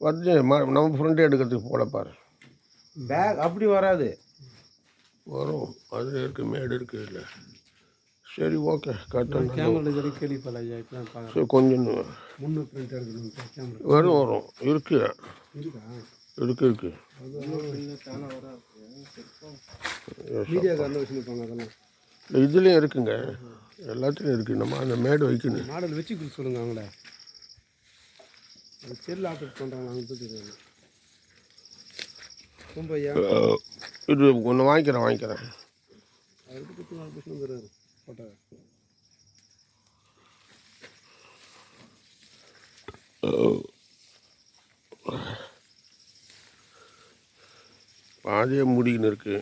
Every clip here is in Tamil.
வந்து நம்ம ஃப்ரெண்டு எடுக்கிறதுக்கு போல பாரு. பேக் அப்படி வராது. வரும். அது இருக்கு மேடு இருக்கு இல்லை சரி ஓகே கட்டணும் கேமரா கேள்விப்படல ஐயா இப்போ சரி கொஞ்சம் முன்னூறு பிரிண்ட் எடுக்கணும் கேமரா வரும் வரும். இருக்கு. இருக்கா இருக்கு. இதுலேயும் இருக்குங்க. எல்லாத்துலேயும் இருக்குது நம்ம அந்த மேடு வைக்கணும். மாடல் வச்சு கொடுக்க சொல்லுங்கள் அவங்கள. அது செல் ஆப்ரேட் பண்ணுறாங்க அவங்க தெரியாது ரொம்ப இது ஒன்று வாங்கிக்கிறேன் வாங்கிக்கிறேன். அவருக்கு பற்றி ஆப்ரேஷனுங்கிறாரு போட்டோ. பாதியே முடிக்கின்னு இருக்கு.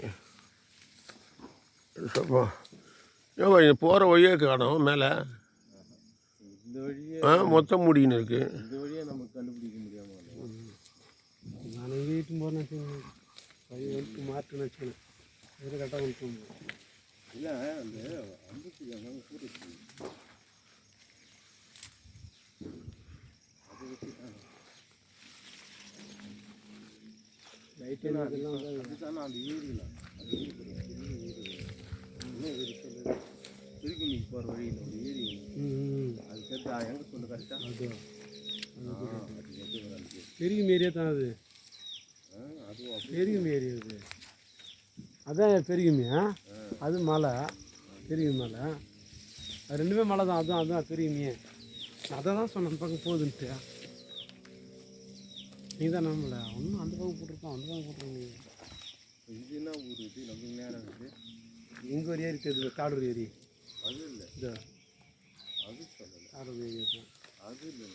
சப்பா. ஏவா இது போகிற வழியே காணும் மேலே. ஆ மொத்தம் முடிக்கின்னு இருக்கு. இந்த வழியே நமக்கு கண்டுபிடிக்க முடியாம நான் எங்கே வீட்டு போகிறேன்னு பையன் வந்து மாட்டுன்னு வச்சுக்கணும் வேறு கரெக்டாக கொண்டு இல்லை அந்த அங்கே கூட இருக்கு லைட்டு இதெல்லாம் அதுதானே அந்த ஏரியில். அது ஏரி ஏரி. சொல்லுது திருக்குமிக்கு போகிற வழியில் ஒரு ஏரி அது சேர்த்து எங்கே சொல்லு கரெக்டாக அது அது எது வராது பெரிய ஏரியா தான் அது? அதுவும் அப்படி பெரிய ஏரியா அது. அதான் பெரியமே அது மலை. பெரிய மலை. அது ரெண்டுமே மலை தான். அதுதான் அதுதான் பெரியமே அதை தான் சொன்னேன். பக்கம் போகுதுன்ட்டு. நீ தான் நம்மள ஒன்றும் அந்த பக்கம் போட்டிருப்பான். அந்த பக்கம் போட்டிருக்கீங்க இது என்ன ஊர் இது நேரம் இருக்குது எங்கள் ஒரு ஏரி தெரியுது காடூர் ஏரி. அது இல்லை. இந்த அது சொல்லலை. காடூர் ஏரி தான் அது இதோ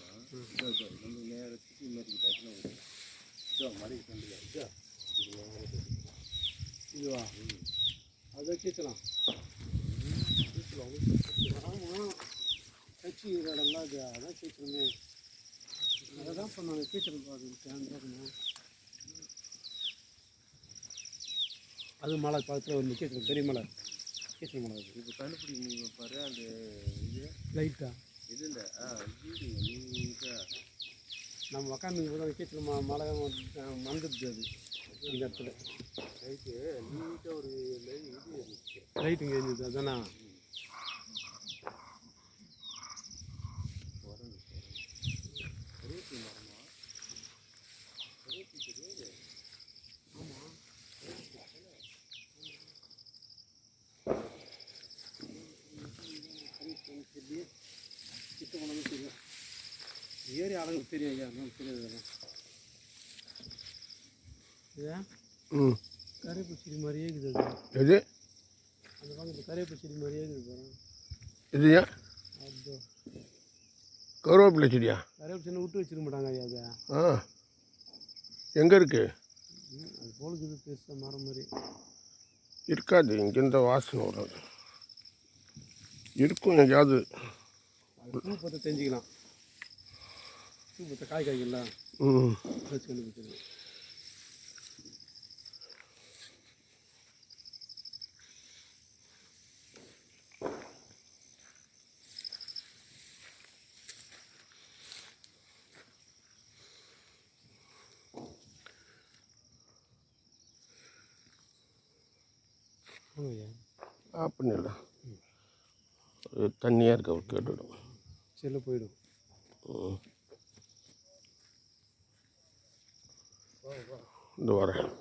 நம்ம நேரத்துக்கு இன்னொரு டக்குனு வரும் இதோ மறை கண்டுல இதோ. இதுவா அதை கேட்கலாம் ஆமாம் கட்சி இடம்லாம் இது அதான் கேட்குறேன் அதை தான் சொன்னாங்க கேட்கணும் பாருங்க அது மலை பக்கத்தில் ஒரு கேட்கணும் பெரிய மலை. கேட்கணும் மலை. இப்போ கண்டுபிடிக்க முடியுமா பாரு அந்த இது? லைட்டா. நீட்டாக நம்ம உக்காந்து போது கேட்கணும் ம மலை மறந்துடுது அது அந்த இடத்துல. நீட்டாக ஒரு லைட்டுங்க இருந்தது அதானா? தெரியாது கிட்ட போனது தெரியும். ஏரி ஆளுங்களுக்கு தெரியும் ஐயா நமக்கு தெரியாது அதெல்லாம். ஏன் ம். கருவேப்பு செடி மாதிரியே இருக்குது அது. எது? அந்த பக்கத்து கருவேப்பு செடி மாதிரியே இருக்குது இது ஏன் அது. கருவேப்பிலை செடியா? கருவேப்பு செடி விட்டு வச்சிருக்க மாட்டாங்க ஐயா அதை. ஆ. எங்கே இருக்கு? ம், அது போல இருக்குது பெருசாக மரம் மாதிரி. இருக்காது இங்கேருந்த வாசனை வராது இருக்கும் எங்கேயாவது. அது பூ பற்ற தெரிஞ்சுக்கலாம். பூ பற்ற காய் காய்க்கலாம் வச்சு கண்டுபிடிச்சது ஆமாய்யா ஆஃப் பண்ணிடலாம். தண்ணியாக இருக்க கேட்டுவிடும். செல்லு போயிடும். இந்த வரேன்.